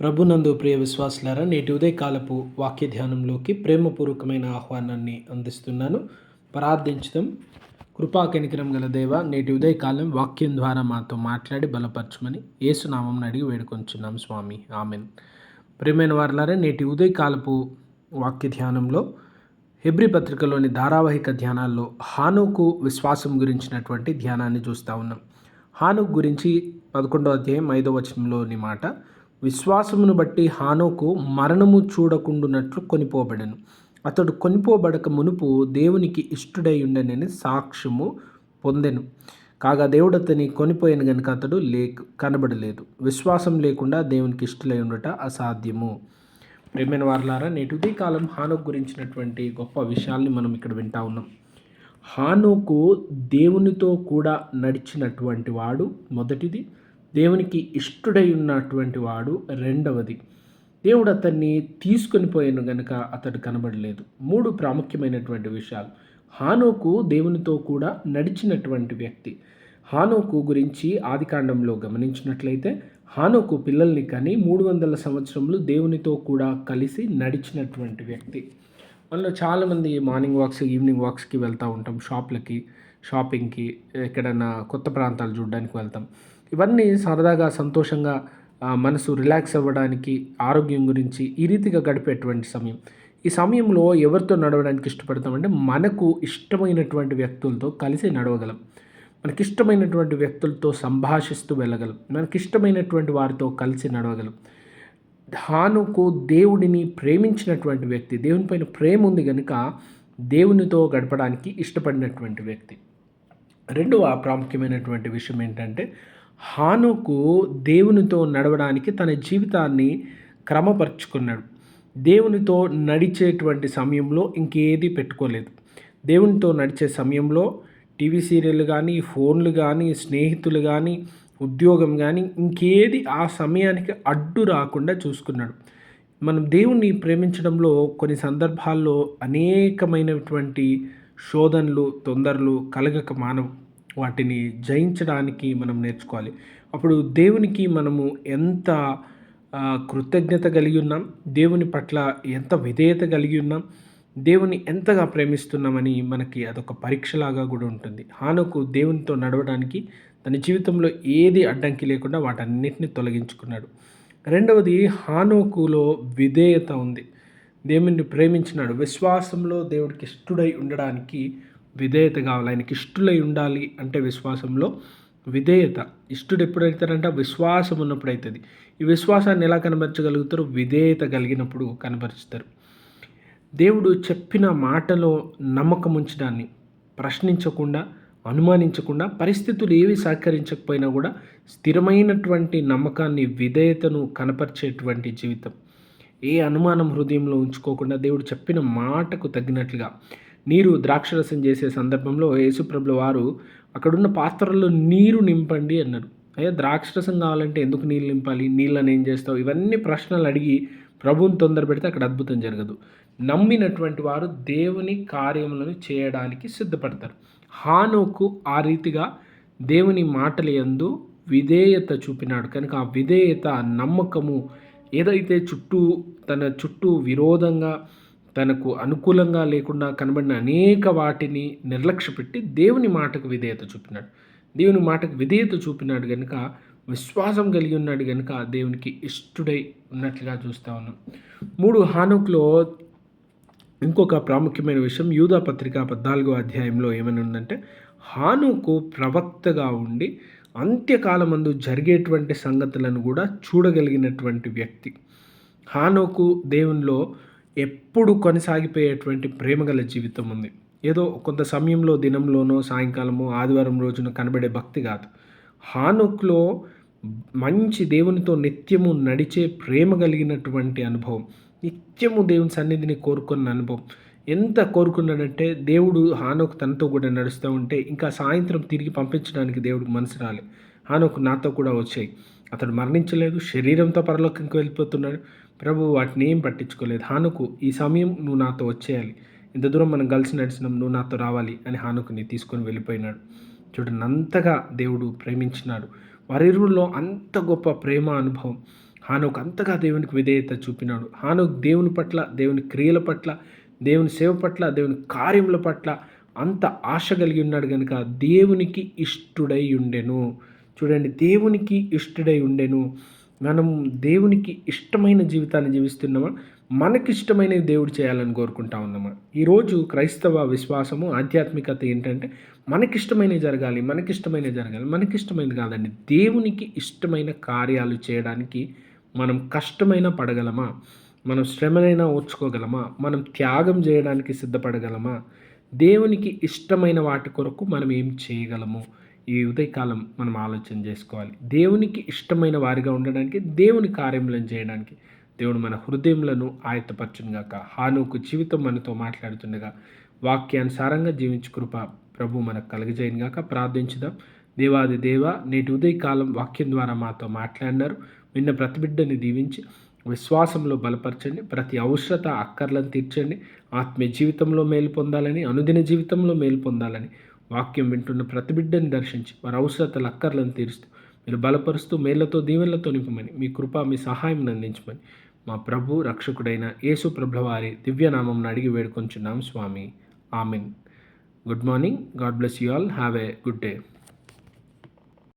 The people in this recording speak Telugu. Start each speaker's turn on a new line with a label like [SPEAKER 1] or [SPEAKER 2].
[SPEAKER 1] ప్రభునందు ప్రియ విశ్వాసులారా నేటి ఉదయకాలపు వాక్య ధ్యానంలోకి ప్రేమపూర్వకమైన ఆహ్వానాన్ని అందిస్తున్నాను. ప్రార్థించడం కృపా కనికరం గల దేవ నేటి ఉదయకాలం వాక్యం ద్వారా మాతో మాట్లాడి బలపరచమని ఏసునామం అడిగి వేడుకొంచున్నాం స్వామి. ఆమెన్. ప్రేమైన వారులారా నేటి ఉదయకాలపు వాక్య ధ్యానంలో హెబ్రి పత్రికలోని ధారావాహిక ధ్యానాల్లో హానుకు విశ్వాసం గురించినటువంటి ధ్యానాన్ని చూస్తూ ఉన్నాం. హానుక్ గురించి పదకొండో అధ్యాయం ఐదో వచనంలోని మాట విశ్వాసమును బట్టి హానోకు మరణము చూడకుండునట్లు కొనిపోబడెను. అతడు కొనిపోబడక మునుపు దేవునికి ఇష్టుడై ఉండనని సాక్ష్యము పొందెను. కాగా దేవుడు అతని కొనిపోయిన గనుక అతడు లే కనబడలేదు. విశ్వాసం లేకుండా దేవునికి ఇష్టలై ఉండట అసాధ్యము. ప్రేమైన వారులారా నేటి కాలం హానోక్ గురించినటువంటి గొప్ప విషయాల్ని మనం ఇక్కడ వింటా ఉన్నాం. హానోకు దేవునితో కూడా నడిచినటువంటి వాడు మొదటిది. దేవునికి ఇష్టడై ఉన్నటువంటి వాడు రెండవది. దేవుడు అతన్ని తీసుకొని పోయాను గనుక అతడు కనబడలేదు. మూడు ప్రాముఖ్యమైనటువంటి విషయాలు. హానోకు దేవునితో కూడా నడిచినటువంటి వ్యక్తి. హానోకు గురించి ఆదికాండంలో గమనించినట్లయితే హానోకు పిల్లల్ని కానీ మూడు వందల సంవత్సరములు దేవునితో కూడా కలిసి నడిచినటువంటి వ్యక్తి. మనలో చాలామంది మార్నింగ్ వాక్స్ ఈవినింగ్ వాక్స్కి వెళ్తూ ఉంటాం. షాప్లకి షాపింగ్కి ఎక్కడైనా కొత్త ప్రాంతాలు చూడడానికి వెళ్తాం. ఇవన్నీ సరదాగా సంతోషంగా మనసు రిలాక్స్ అవ్వడానికి ఆరోగ్యం గురించి ఈ రీతిగా గడిపేటువంటి సమయం. ఈ సమయంలో ఎవరితో నడవడానికి ఇష్టపడతామంటే మనకు ఇష్టమైనటువంటి వ్యక్తులతో కలిసి నడవగలం. మనకిష్టమైనటువంటి వ్యక్తులతో సంభాషిస్తూ వెళ్ళగలం. మనకిష్టమైనటువంటి వారితో కలిసి నడవగలం. ధానుకు దేవుడిని ప్రేమించినటువంటి వ్యక్తి దేవుని పైన ప్రేమ ఉంది కనుక దేవునితో గడపడానికి ఇష్టపడినటువంటి వ్యక్తి. రెండవ ప్రాముఖ్యమైనటువంటి విషయం ఏంటంటే హానుకు దేవునితో నడవడానికి తన జీవితాన్ని క్రమపరుచుకున్నాడు. దేవునితో నడిచేటువంటి సమయంలో ఇంకేది పెట్టుకోలేదు. దేవునితో నడిచే సమయంలో టీవీ సీరియల్ కానీ ఫోన్లు కానీ స్నేహితులు కానీ ఉద్యోగం కానీ ఇంకేది ఆ సమయానికి అడ్డు రాకుండా చూసుకున్నాడు. మనం దేవుణ్ణి ప్రేమించడంలో కొన్ని సందర్భాల్లో అనేకమైనటువంటి శోధనలు తొందరలు కలగక మానవు. వాటిని జయించడానికి మనం నేర్చుకోవాలి. అప్పుడు దేవునికి మనము ఎంత కృతజ్ఞత కలిగి ఉన్నాం దేవుని పట్ల ఎంత విధేయత కలిగి ఉన్నాం దేవుని ఎంతగా ప్రేమిస్తున్నామని మనకి అదొక పరీక్షలాగా కూడా ఉంటుంది. హానుకు దేవునితో నడవడానికి తన జీవితంలో ఏది అడ్డంకి లేకుండా వాటన్నిటిని తొలగించుకున్నాడు. రెండవది హానోకులో విధేయత ఉంది. దేవుని ప్రేమించినాడు. విశ్వాసంలో దేవుడికి ఇష్టడై ఉండడానికి విధేయత కావాలి. ఆయనకి ఇష్టలై ఉండాలి అంటే విశ్వాసంలో విధేయత. ఇష్టడు ఎప్పుడైతారంటే విశ్వాసం ఉన్నప్పుడు అవుతుంది ఈ విశ్వాసాన్ని ఎలా కనబరచగలుగుతారు? విధేయత కలిగినప్పుడు కనబరుస్తారు దేవుడు చెప్పిన మాటలో నమ్మకం ఉంచడాన్ని ప్రశ్నించకుండా అనుమానించకుండా పరిస్థితులు ఏవి సహకరించకపోయినా కూడా స్థిరమైనటువంటి నమ్మకాన్ని విధేయతను కనపరిచేటువంటి జీవితం. ఏ అనుమానం హృదయంలో ఉంచుకోకుండా దేవుడు చెప్పిన మాటకు తగ్గినట్లుగా నీరు ద్రాక్షరసం చేసే సందర్భంలో యేసుప్రభుల వారు అక్కడున్న పాత్రల్లో నీరు నింపండి అన్నారు. అయ్యా ద్రాక్షరసం కావాలంటే ఎందుకు నీళ్ళు నింపాలి? నీళ్ళని ఏం చేస్తావు? ఇవన్నీ ప్రశ్నలు అడిగి ప్రభుని తొందర పెడితే అక్కడ అద్భుతం జరగదు. నమ్మినటువంటి వారు దేవుని కార్యములను చేయడానికి సిద్ధపడతారు. హానుకు ఆ రీతిగా దేవుని మాటల యందు విధేయత చూపినాడు. కనుక ఆ విధేయత నమ్మకము ఏదైతే చుట్టూ తన చుట్టూ విరోధంగా తనకు అనుకూలంగా లేకుండా కనబడిన అనేక వాటిని నిర్లక్ష్యపెట్టి దేవుని మాటకు విధేయత చూపినాడు. దేవుని మాటకు విధేయత చూపినాడు కనుక విశ్వాసం కలిగి ఉన్నాడు కనుక దేవునికి ఇష్టడై ఉన్నట్లుగా చూస్తూ ఉన్నాం. మూడు హానుక్లో ఇంకొక ప్రాముఖ్యమైన విషయం యూదా పత్రిక పద్నాలుగో అధ్యాయంలో ఏమని ఉందంటే హానుకు ప్రవక్తగా ఉండి అంత్యకాలమందు జరిగేటువంటి సంగతులను కూడా చూడగలిగినటువంటి వ్యక్తి. హానుకు దేవునిలో ఎప్పుడు కొనసాగిపోయేటువంటి ప్రేమగల జీవితం ఉంది. ఏదో కొంత సమయంలో దినంలోనో సాయంకాలమో ఆదివారం రోజున కనబడే భక్తి కాదు. హానుక్లో మంచి దేవునితో నిత్యము నడిచే ప్రేమ కలిగినటువంటి అనుభవం నిత్యము దేవుని సన్నిధిని కోరుకున్న అనుభవం. ఎంత కోరుకున్నాడంటే దేవుడు హానోకు తనతో కూడా నడుస్తూ ఉంటే ఇంకా సాయంత్రం తిరిగి పంపించడానికి దేవుడికి మనసు రాలే. హానోకు నాతో కూడా వచ్చాయి. అతడు మరణించలేదు శరీరంతో పరలోకంకి వెళ్ళిపోతున్నాడు. ప్రభు వాటిని ఏం పట్టించుకోలేదు. హానుకు ఈ సమయం నువ్వు నాతో వచ్చేయాలి. ఇంత దూరం మనం కలిసి నడిచినాం నువ్వు నాతో రావాలి అని హానుకుని తీసుకొని వెళ్ళిపోయినాడు. చూడండి అంతగా దేవుడు ప్రేమించినాడు. వారిరువుల్లో అంత గొప్ప ప్రేమ అనుభవం. హానుకు అంతగా దేవునికి విధేయత చూపినాడు. హానుకు దేవుని పట్ల దేవుని క్రియల పట్ల దేవుని సేవ పట్ల దేవుని కార్యముల పట్ల అంత ఆశ కలిగి ఉన్నాడు కనుక దేవునికి ఇష్టుడై ఉండెను. చూడండి దేవునికి ఇష్టడై ఉండెను. మనం దేవునికి ఇష్టమైన జీవితాన్ని జీవిస్తున్నామా? మనకిష్టమైనవి దేవుడు చేయాలని కోరుకుంటా ఉన్నామా? ఈరోజు క్రైస్తవ విశ్వాసము ఆధ్యాత్మికత ఏంటంటే మనకిష్టమైనవి జరగాలి మనకిష్టమైనవి జరగాలి మనకిష్టమైనది కాదండి. దేవునికి ఇష్టమైన కార్యాలు చేయడానికి మనం కష్టమైన పడగలమా? మనం శ్రమనైనా ఓర్చుకోగలమా? మనం త్యాగం చేయడానికి సిద్ధపడగలమా? దేవునికి ఇష్టమైన వాటి కొరకు మనం ఏం చేయగలము? ఈ ఉదయకాలం మనం ఆలోచన చేసుకోవాలి. దేవునికి ఇష్టమైన వారిగా ఉండడానికి దేవుని కార్యములను చేయడానికి దేవుడు మన హృదయములను ఆయత్తపరచునుగాక హానుకు జీవితం మనతో మాట్లాడుతుండగా వాక్యానుసారంగా జీవించు కృప ప్రభు మనకు కలగజేయను గాక ప్రార్థించుదాం. దేవాది దేవ నేటి ఉదయకాలం వాక్యం ద్వారా మాతో మాట్లాడినారు. విన్న ప్రతి బిడ్డని దీవించి విశ్వాసంలో బలపరచండి. ప్రతి అవసరత అక్కర్లను తీర్చండి. ఆత్మీయ జీవితంలో మేలు పొందాలని అనుదిన జీవితంలో మేలు పొందాలని వాక్యం వింటున్న ప్రతి బిడ్డని దర్శించి వారి అవసరతలు అక్కర్లను తీరుస్తూ మీరు బలపరుస్తూ మేళ్ళతో దీవెనలతో నింపమని మీ కృప మీ సహాయం అందించమని మా ప్రభు రక్షకుడైన యేసు ప్రభువారి దివ్యనామం అడిగి వేడుకొంచున్నాం స్వామి. Amen. Good morning. God bless you all. Have a good day.